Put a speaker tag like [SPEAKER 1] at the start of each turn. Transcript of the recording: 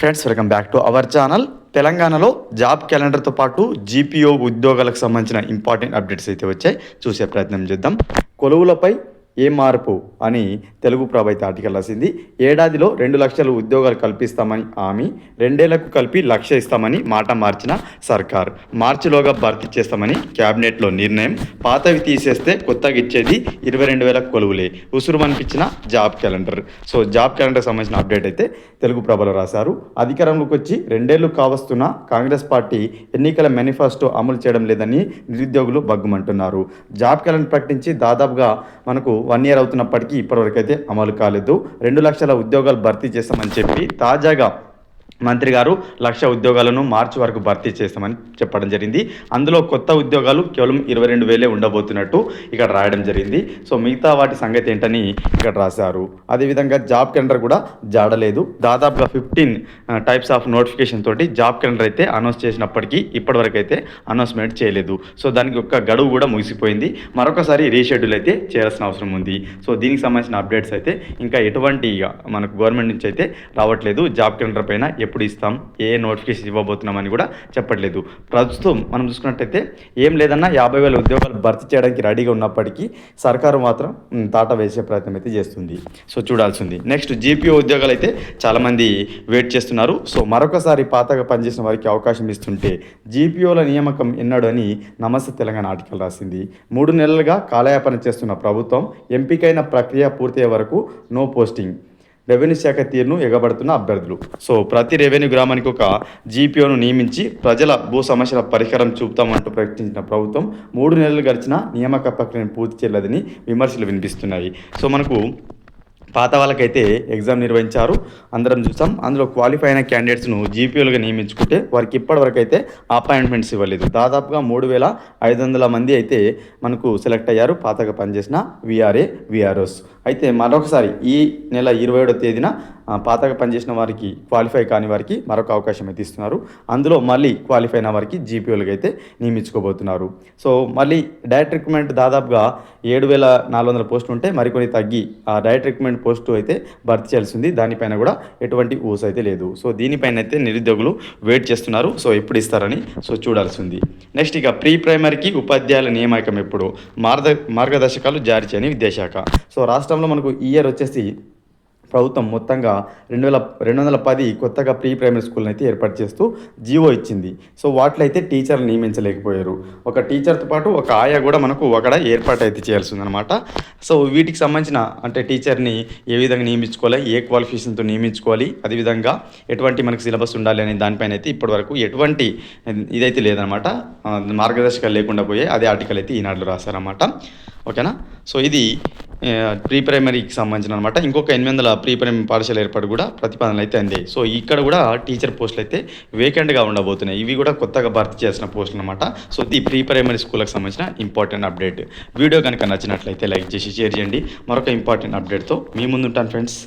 [SPEAKER 1] Friends welcome back to our channel తెలంగాణలో job క్యాలెండర్తో పాటు జీపీఓ ఉద్యోగాలకు సంబంధించిన ఇంపార్టెంట్ అప్డేట్స్ అయితే వచ్చాయి. చూసే ప్రయత్నం చేద్దాం. కొలువులపై ఏ మార్పు అని తెలుగు ప్రభ అయితే ఆర్టికల్ రాసింది. ఏడాదిలో రెండు లక్షల ఉద్యోగాలు కల్పిస్తామని హామీ రెండేళ్ళకు కలిపి లక్ష ఇస్తామని మాట మార్చిన సర్కార్. మార్చిలోగా భర్తీ చేస్తామని క్యాబినెట్లో నిర్ణయం. పాతవి తీసేస్తే కొత్తగా ఇచ్చేది ఇరవై రెండు వేల కొలువులే. ఉసురు అనిపించిన job calendar. So job calendar సంబంధించిన అప్డేట్ అయితే తెలుగు ప్రభలో రాశారు. అధికారంలోకి వచ్చి రెండేళ్ళు కావస్తున్న కాంగ్రెస్ పార్టీ ఎన్నికల మేనిఫెస్టో అమలు చేయడం లేదని నిరుద్యోగులు బగ్గుమంటున్నారు జాబ్ క్యాలెండర్ ప్రకటించి దాదాపుగా మనకు వన్ ఇయర్ అవుతున్నప్పటికీ ఇప్పటివరకు అయితే అమలు కాలేదు. రెండు లక్షల ఉద్యోగాలు భర్తీ చేస్తామని చెప్పి తాజాగా మంత్రి గారు లక్ష ఉద్యోగాలను మార్చి వరకు భర్తీ చేస్తామని చెప్పడం జరిగింది. అందులో కొత్త ఉద్యోగాలు కేవలం ఇరవై రెండు వేలే ఉండబోతున్నట్టు ఇక్కడ రాయడం జరిగింది. సో మిగతా వాటి సంగతి ఏంటని ఇక్కడ రాశారు. అదేవిధంగా జాబ్ క్యాలెండర్ కూడా జాడలేదు. దాదాపుగా ఫిఫ్టీన్ టైప్స్ ఆఫ్ నోటిఫికేషన్ తోటి జాబ్ క్యాలెండర్ అయితే అనౌన్స్ చేసినప్పటికీ ఇప్పటివరకు అయితే అనౌన్స్మెంట్ చేయలేదు. సో దానికి ఒక గడువు కూడా ముగిసిపోయింది. మరొకసారి రీషెడ్యూల్ అయితే చేయాల్సిన అవసరం ఉంది. సో దీనికి సంబంధించిన అప్డేట్స్ అయితే ఇంకా ఎటువంటి మనకు గవర్నమెంట్ నుంచి అయితే రావట్లేదు. జాబ్ క్యాలెండర్ పైన ఎప్పుడు ఇస్తాం ఏ నోటిఫికేషన్ ఇవ్వబోతున్నామని కూడా చెప్పట్లేదు. ప్రస్తుతం మనం చూసుకున్నట్టయితే ఏం లేదన్నా యాభై వేల ఉద్యోగాలు భర్తీ చేయడానికి రెడీగా ఉన్నప్పటికీ సర్కారు మాత్రం తాట వేసే ప్రయత్నం అయితే చేస్తుంది. సో చూడాల్సింది. నెక్స్ట్ జీపీఓ ఉద్యోగాలు అయితే చాలామంది వెయిట్ చేస్తున్నారు. సో మరొకసారి పాతగా పనిచేసిన వారికి అవకాశం ఇస్తుంటే జీపీఓల నియామకం ఎన్నడు అని నమస్తే తెలంగాణ ఆర్టికల్ రాసింది. మూడు నెలలుగా కాలయాపన చేస్తున్న ప్రభుత్వం ఎంపికైన ప్రక్రియ పూర్తయ్యే వరకు నో పోస్టింగ్. రెవెన్యూ శాఖ తీరును ఎగబడుతున్న అభ్యర్థులు. సో ప్రతి రెవెన్యూ గ్రామానికి ఒక జీపీఓను నియమించి ప్రజల భూ సమస్యల పరిహారం చూపుతామంటూ ప్రకటించిన ప్రభుత్వం మూడు నెలలు గడిచిన నియామక ప్రక్రియను పూర్తి చేయలేదని విమర్శలు వినిపిస్తున్నాయి. సో మనకు పాత వాళ్ళకైతే ఎగ్జామ్ నిర్వహించారు. అందరం చూసాం. అందులో క్వాలిఫై అయిన క్యాండిడేట్స్ను జీపీఓలుగా నియమించుకుంటే వారికి ఇప్పటివరకు అయితే అపాయింట్మెంట్స్ ఇవ్వలేదు. దాదాపుగా మూడు వేల ఐదు వందల మంది అయితే మనకు సెలెక్ట్ అయ్యారు. పాతగా పనిచేసిన విఆర్ఏ విఆర్ఓస్ అయితే మరొకసారి ఈ నెల ఇరవై ఏడో తేదీన పాతగా పనిచేసిన వారికి క్వాలిఫై కాని వారికి మరొక అవకాశం అయితే ఇస్తున్నారు. అందులో మళ్ళీ క్వాలిఫై అయిన వారికి జీపీఓలుగా అయితే నియమించుకోబోతున్నారు. సో మళ్ళీ డైరెక్ట్ రిక్రూట్మెంట్ దాదాపుగా ఏడు వేల నాలుగు వందల పోస్టులు ఉంటే మరికొన్ని తగ్గి ఆ డైరెక్ట్ రిక్రూట్మెంట్ పోస్టు అయితే భర్తీ చేయాల్సింది. దానిపైన కూడా ఎటువంటి ఊస అయితే లేదు. సో దీనిపైన అయితే నిరుద్యోగులు వెయిట్ చేస్తున్నారు. సో ఎప్పుడు ఇస్తారని సో చూడాల్సింది. నెక్స్ట్ ఇక ప్రీ ప్రైమరీకి ఉపాధ్యాయుల నియామకం ఎప్పుడు? మార్గ మార్గదర్శకాలు జారీ చేయని విద్యాశాఖ. సో రాష్ట్రంలో మనకు ఈ ఇయర్ వచ్చేసి ప్రభుత్వం మొత్తంగా రెండు వేల రెండు వందల పది కొత్తగా ప్రీ ప్రైమరీ స్కూల్ని అయితే ఏర్పాటు చేస్తూ జీవో ఇచ్చింది. సో వాటిలో అయితే టీచర్లు నియమించలేకపోయారు. ఒక టీచర్తో పాటు ఒక ఆయా కూడా మనకు అక్కడ ఏర్పాటు అయితే చేయాల్సి ఉందన్నమాట సో వీటికి సంబంధించిన అంటే టీచర్ని ఏ విధంగా నియమించుకోవాలి ఏ క్వాలిఫికేషన్తో నియమించుకోవాలి అదేవిధంగా ఎటువంటి మనకు సిలబస్ ఉండాలి అనే దానిపైన అయితే ఇప్పటివరకు ఎటువంటి ఇదైతే లేదనమాట మార్గదర్శకాలు లేకుండా పోయే అదే ఆర్టికల్ అయితే ఈనాడులో రాశారన్నమాట. ఓకేనా? సో ఇది ప్రీ ప్రైమరీకి సంబంధించిన అనమాట ఇంకొక ఎనిమిది వందల ప్రీ ప్రైమరీ పాఠశాల ఏర్పాటు కూడా ప్రతిపాదనలు అయితే అందాయి సో ఇక్కడ కూడా టీచర్ పోస్టులు అయితే వేకెంట్గా ఉండబోతున్నాయి. ఇవి కూడా కొత్తగా భర్తీ చేసిన పోస్టులు అనమాట సో ఈ ప్రీ ప్రైమరీ స్కూల్కి సంబంధించిన ఇంపార్టెంట్ అప్డేట్. వీడియో కనుక నచ్చినట్లయితే లైక్ చేసి షేర్ చేయండి. మరొక ఇంపార్టెంట్ అప్డేట్తో మీ ముందు ఉంటాను ఫ్రెండ్స్.